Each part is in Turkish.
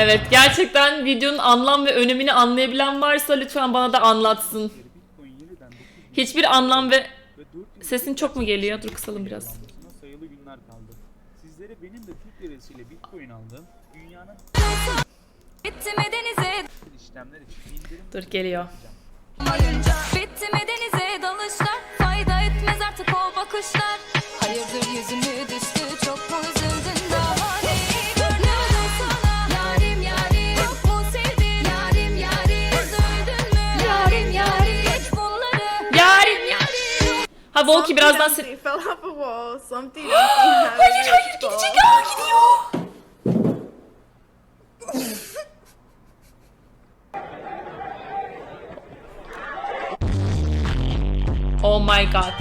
Evet gerçekten videonun anlam ve önemini anlayabilen varsa lütfen bana da anlatsın. Hiçbir anlam ve sesin çok mu geliyor? Dur kısalım biraz. Sayılı günler kaldı. Sizlere benim de Türk lirasıyla Bitcoin aldığım dünyanın Bitti mi denize işlemler için indirim Dur geliyor. Bitti mi denize dalışlar Fayda etmez artık o bakışlar Hayırdır yüzünü düştü Çok mu üzüldün daha neyi Ha Volki birazdan se- Something fell off a wall. Something Hayır hayır gidecek ya gidiyor. Oh my god.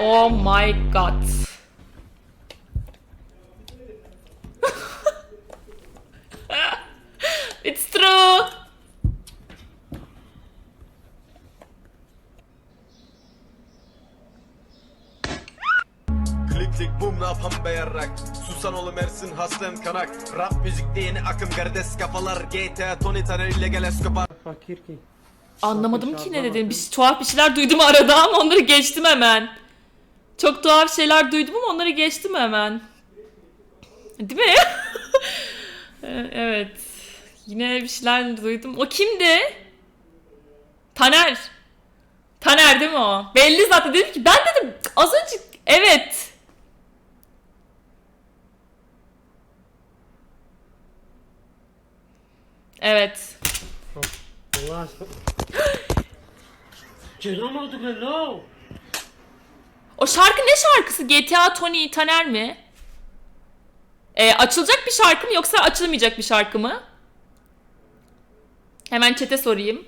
Oh my god. It's yapan beyarrak Susan oğlum Ersin Haslen Kanak Rap müzikte yeni akım Gardes kafalar GTA Tony Tanner illegal Escobar Anlamadım ki ne dedin. Bir tuhaf bir şeyler duydum arada ama onları geçtim hemen. Çok tuhaf şeyler duydum ama onları geçtim hemen. Değil mi? Ee, evet. Yine bir şeyler duydum. O kimdi? Taner. Taner değil mi o? Belli zaten dedim ki ben dedim az önce evet. Evet. O şarkı ne şarkısı? GTA Tony Taner mi? Ee, açılacak bir şarkı mı yoksa açılmayacak bir şarkı mı? Hemen çete sorayım.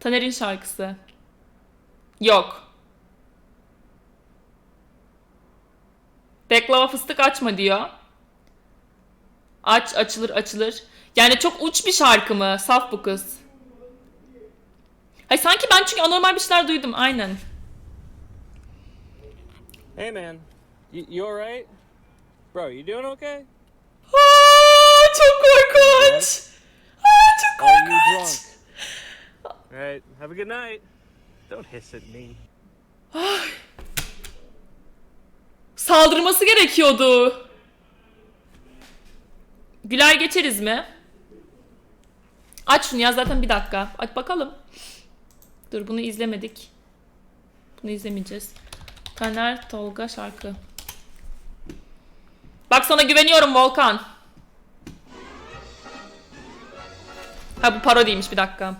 Taner'in şarkısı. Yok. Beklava fıstık açma diyor. Aç açılır açılır. Yani çok uç bir şarkı mı? Saf bu kız. Ay sanki ben çünkü anormal bir şeyler duydum aynen. Hey man, you, you alright? Bro, you doing okay? Aa, çok korkunç. Aa, çok Are you korkunç. drunk? Alright, have a good night. Don't hiss at me. Saldırması gerekiyordu. Güler geçeriz mi? Aç şunu ya zaten bir dakika. Aç bakalım. Dur bunu izlemedik. Bunu izlemeyeceğiz. Taner Tolga şarkı. Bak sana güveniyorum Volkan. Ha bu parodiymiş bir dakika.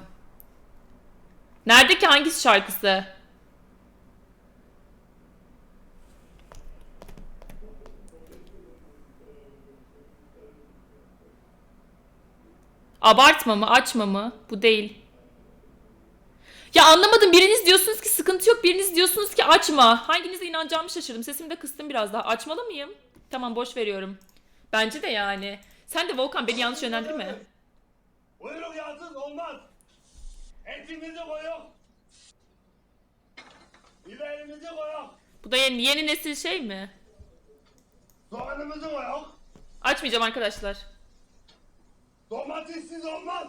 Nerede ki hangisi şarkısı? Abartma mı, açma mı? Bu değil. Ya anlamadım. Biriniz diyorsunuz ki sıkıntı yok, biriniz diyorsunuz ki açma. Hanginize inanacağımı şaşırdım. Sesimi de kıstım biraz daha. Açmalı mıyım? Tamam boş veriyorum. Bence de yani. Sen de Volkan beni yanlış yönlendirme. Buyruk yazın olmaz. Etimizi koyuk. Biberimizi koyuk. Bu da yeni, yeni nesil şey mi? Soğanımızı koyuk. Açmayacağım arkadaşlar. Domatessiz olmaz.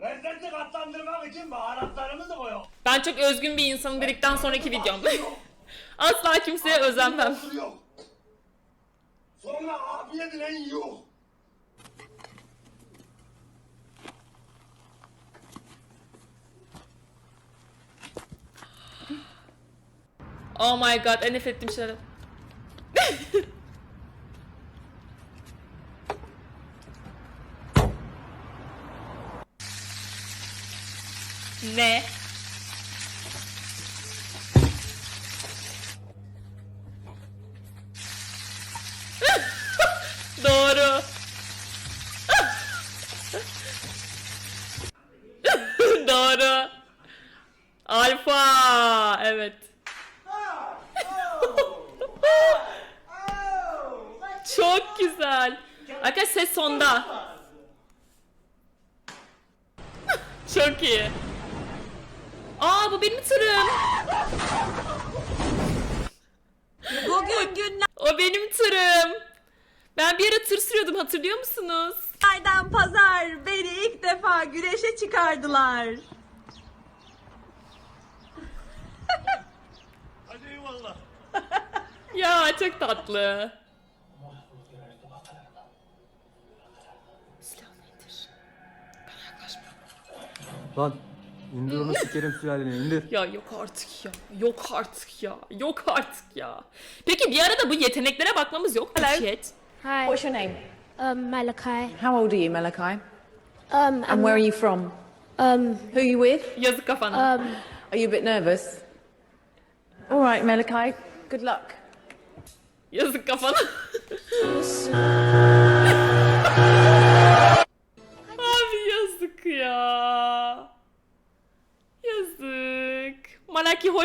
Lezzeti katlandırmak için baharatlarımızı koyuk. Ben çok özgün bir insanım dedikten sonraki videom. Asla kimseye özenmem. Sonra afiyetle yiyor. Oh my god en nefret ettiğim şeyler. Ne? Doğru. Doğru. Alfa. Evet. Çok güzel. Arkadaşlar ses sonda. Çok iyi. Aa bu benim tırım. Bugün günler O benim tırım. Ben bir ara tır sürüyordum hatırlıyor musunuz? Aydan pazar beni ilk defa güreşe çıkardılar. Hadi eyvallah. Ya çok tatlı. Lan indir onu sikerim sülaleni indir. Ya yok artık ya. Yok artık ya. Yok artık ya. Peki bir arada bu yeteneklere bakmamız yok mu? Hi. What's your name? Um, Malachi. How old are you, Malachi? Um, And I'm, where are you from? um, Who are you with? Yazık kafana. um, Are you a bit nervous? All right, Malachi. Good luck. Yazık kafana.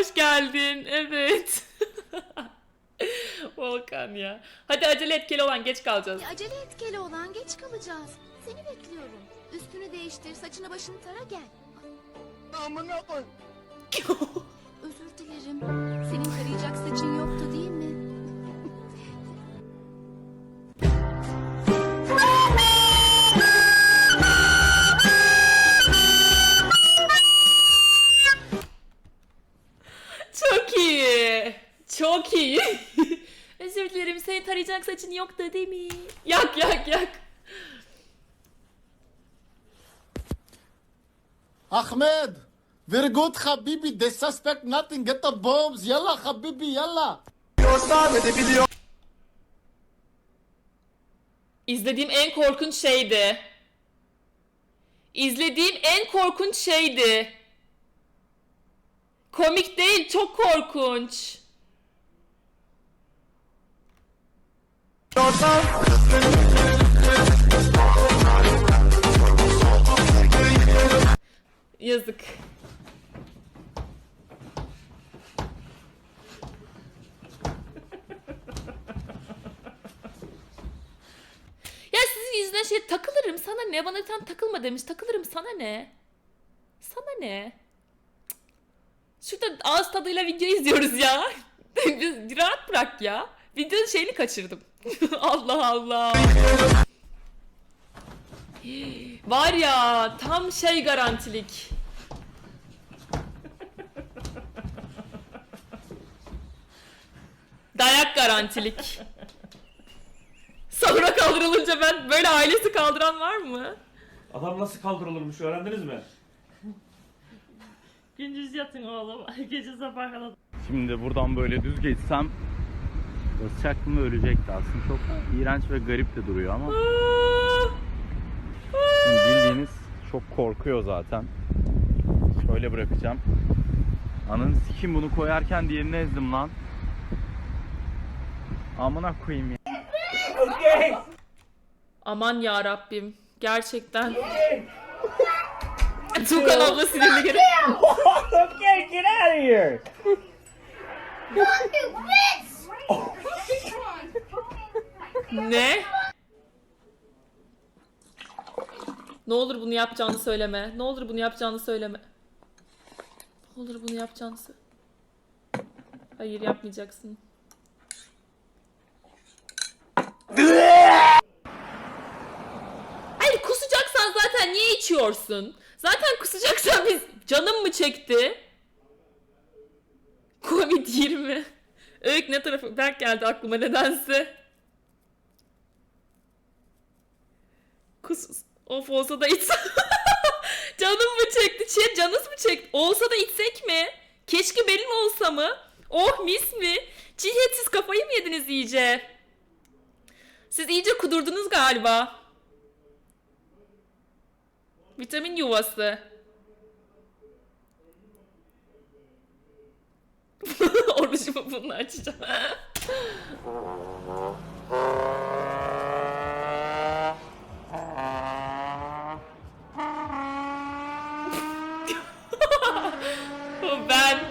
hoş geldin. Evet. Volkan ya. Hadi acele et Keloğlan geç kalacağız. Acele et Keloğlan geç kalacağız. Seni bekliyorum. Üstünü değiştir, saçını başını tara gel. Amına koy. Özür dilerim. Senin tarayacak saçın yoktu tarayacak saçın yoktu değil mi? Yak yak yak. Ahmed. Very good Habibi. They suspect nothing. Get the bombs. Yalla Habibi yalla. İzlediğim en korkunç şeydi. İzlediğim en korkunç şeydi. Komik değil, çok korkunç. Yazık. Ya sizin yüzünden şey takılırım sana ne bana bir tane takılma demiş takılırım sana ne? Sana ne? Şurada ağız tadıyla video izliyoruz ya. Rahat bırak ya. Videonun şeyini kaçırdım. Allah Allah. Var ya tam şey garantilik. Dayak garantilik. Sahura kaldırılınca ben böyle ailesi kaldıran var mı? Adam nasıl kaldırılırmış öğrendiniz mi? Gündüz yatın oğlum. Gece sabah kadar. Şimdi buradan böyle düz geçsem basacaktım ve ölecekti aslında. Çok iğrenç ve garip de duruyor ama şimdi bildiğiniz çok korkuyor zaten. Şöyle bırakacağım. Ananı sikim bunu koyarken diğerini ezdim lan. Amına koyayım ya. Aman ya Rabbim. Gerçekten. Tuğkan abla sinirli geri. Okay, get out of here! Ne? Ne olur bunu yapacağını söyleme. Ne olur bunu yapacağını söyleme. Ne olur bunu yapacağını söyle. Hayır yapmayacaksın. Hayır kusacaksan zaten niye içiyorsun? Zaten kusacaksan biz canım mı çekti? Covid 20. Öykü ne tarafı? Berk geldi aklıma nedense. Kus of olsa da içsem. Canım mı çekti? Çiğ canınız mı çekti? Olsa da içsek mi? Keşke benim olsa mı? Oh mis mi? Cihet siz kafayı mı yediniz iyice? Siz iyice kudurdunuz galiba. Vitamin yuvası. Orucumu bununla açacağım. ben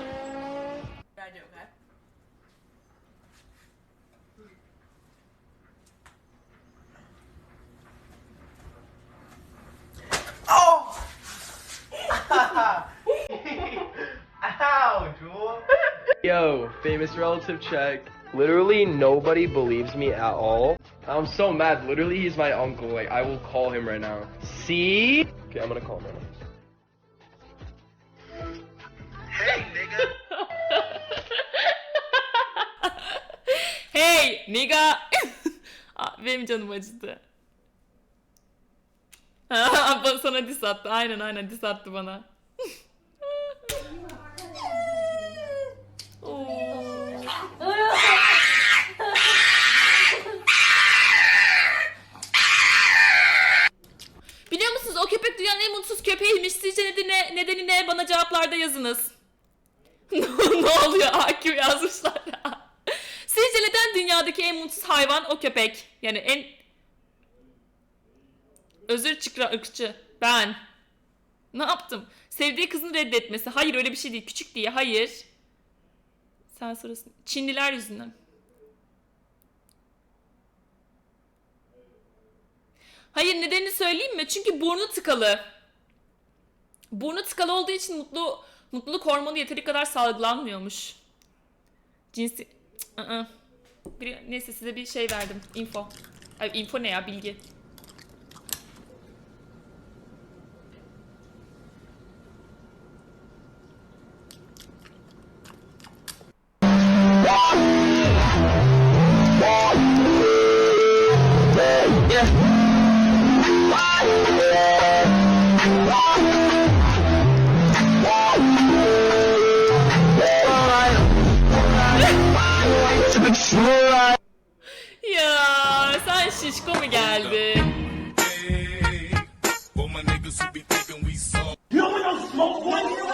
oh! Yo, famous relative check. Literally nobody believes me at all. I'm so mad. Literally, he's my uncle. Like, I will call him right now. See? Okay, I'm gonna call him right now. Hey nigga. Aa, Benim canım acıdı. Sana diss attı. Aynen aynen diss attı bana. Biliyor musunuz o köpek dünyanın en mutsuz köpeğiymiş. Sizce nedeni, nedeni ne? Bana cevaplarda yazınız. ne oluyor? Hakim yazmışlar. Sizce neden dünyadaki en mutsuz hayvan o köpek? Yani en... Özür çıkra ırkçı. Ben. Ne yaptım? Sevdiği kızını reddetmesi. Hayır öyle bir şey değil. Küçük diye. Hayır. Sen sorasın. Çinliler yüzünden. Hayır nedenini söyleyeyim mi? Çünkü burnu tıkalı. Burnu tıkalı olduğu için mutlu mutluluk hormonu yeteri kadar salgılanmıyormuş. Cinsi... Cık, ı-ı. Bir, neyse size bir şey verdim. Info. Ay, info ne ya? Bilgi. Ya sen şişko mu geldin? Pulling